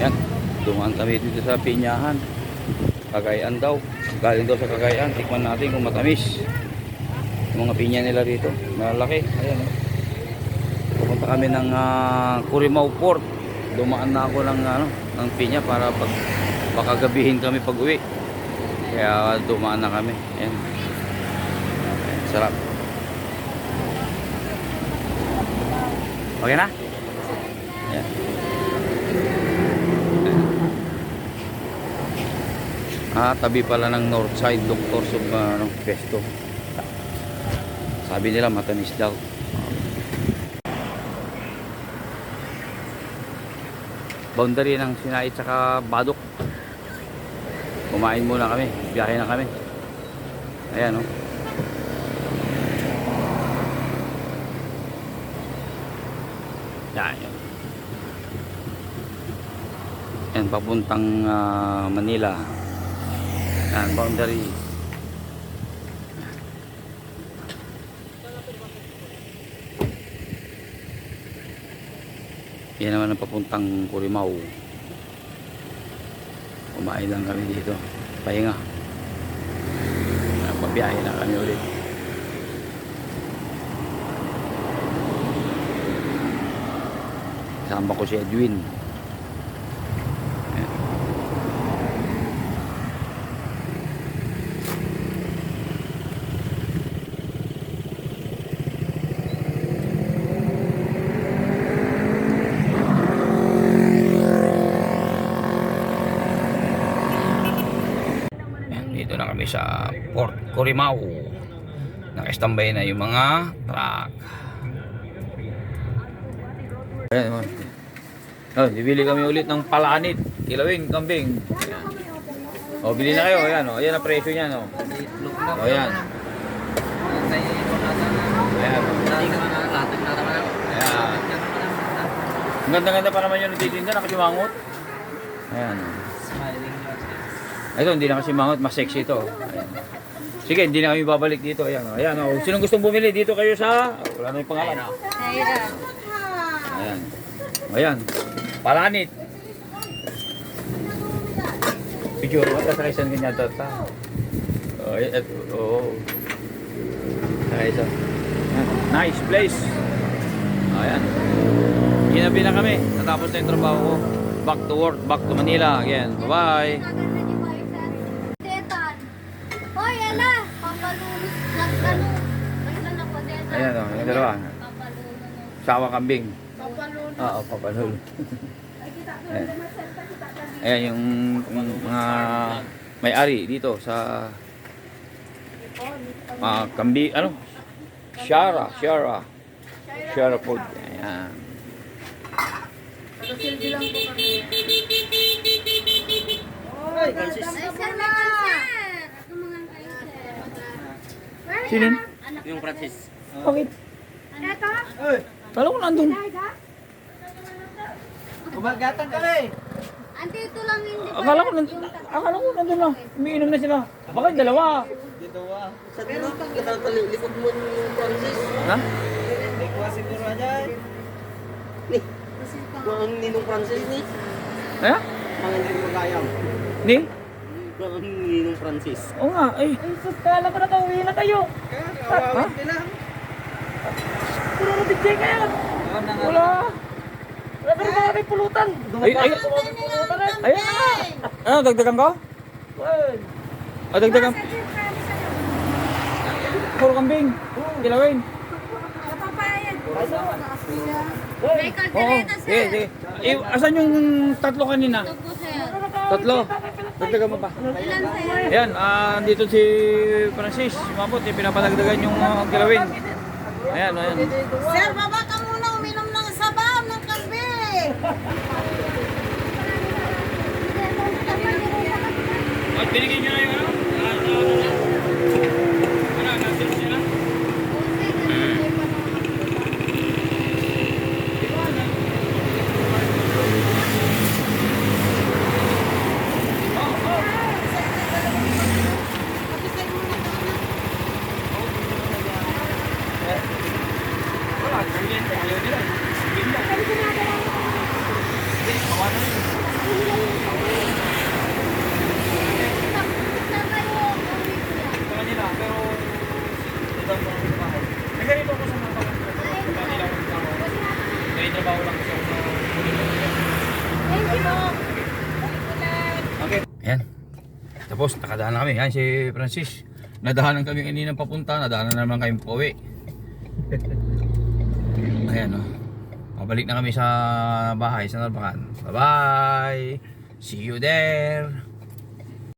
Yan, dumaan kami dito sa Pinyahan. Cagayan daw. Galing daw sa Cagayan. Tikman natin kung matamis. Yung mga pinya nila dito. Malaki. Ayan. Oh. Pupunta kami ng ah, Curimao Port. Dumaan na ako ng, ano, ng pinya para pag baka gabihin kami pag uwi. Kaya dumaan na kami. Ayan. Ayan, Sarap. Okay na? Ayan. Ah, tabi pala ng Northside Doctor sa ano, Pesto. Sabi nila matamis daw. Boundary ng Sinait saka Badok. Kumain muna kami. Biyahe na kami. Ayan oh. Yan. Yan, papuntang ah, Manila. Yan, boundary. Yan naman ang papuntang Curimao. Kumain lang kami dito. Pahinga. Pabiyahe na kami ulit. Kasama ko si Edwin. Sa Port Corimao. Nakastambay na yung mga truck. Ayan. Oh, bibili kami ulit ng palanit, kilawing, kambing. Ayan. Oh, bili na kayo. Ayan, oh. Ayan ang presyo niyan, oh. Oh, ayan. Ayan. Ayan. Ang ganda-ganda pa naman yung nagtitinda, nakasimangot. Ayan. oh. Ito, hindi na kasi mangot, mas sexy ito. Ayan. Sige, hindi na kami babalik dito. Ayan, oh. Ayan, oh. Sinong gustong bumili dito kayo sa... Wala na yung pangalan. Ayan. Ayan. Ayan. Palanit. Mo ka sa isang ganyan tata. Oh, et, oh. Sa isa. Ayan. Nice place. Ayan. Ginabi na kami. Natapos na yung trabaho ko. Back to work. Back to Manila again. Bye-bye. Ala! Papalunos. Nagtano. Nagtano ako, Detan. Ayan, oh, yung dalawa. Papalunos. Sawa kambing. Papalunos. Oo, papanul. Ayan. Ayan yung, mga may-ari dito sa ah kambi, ano? Shara, Shara. Shara food. Ayan. Silbi lang po kami. Ay, may cancer. Ako mga Sinin? Yung Francis. Bakit? Eto? Kala ko nandun. Gumagatan kami. Ante, ito lang hindi pa. Akala ko nandun. Akala ko nandun na. Umiinom na sila. Bakit dalawa? Dito wa. Sa dito, kinatalikod mo yung Francis. Ha? May kuha siguro dyan. Ni, ang ninong Francis ni. Eh? Mga hindi magayam. Ni? Ang ninong Francis. Oo nga. Ay, sus, kala ko na ka. Uwi na tayo. Ha? Puro na DJ kaya. Wala. Wala ka rin mga may pulutan. Ay, ay, ay, ano, dagdagan ko? Ah, dagdagan. Puro kambing. Kilawin. Napapayag. May kaldereta, sir. sige. Eh, asan yung tatlo kanina? Tatlo. Dagdagan mo pa. Ilan, sir? Ayan, ah, dito si Francis. Mabot, eh, pinapadagdagan yung uh, kilawin. Ayan, ayan. Sir, baba ka muna uminom ng sabaw ng kape. At binigyan nyo na yung ano? Ano, natin sila? Wala, ginagawa ko sa bahay. Nagganito ako sa mga kapatid ko. Kanila ko sa ako. May trabaho lang kasi ako sa Thank you po. Okay. Ayan. Tapos nakadaan na kami. Ayan si Francis. Nadahanan kami kanina papunta. Nadahanan na naman kami pauwi. Ayan o. Pabalik na kami sa bahay sa Narbacan. Bye bye. See you there.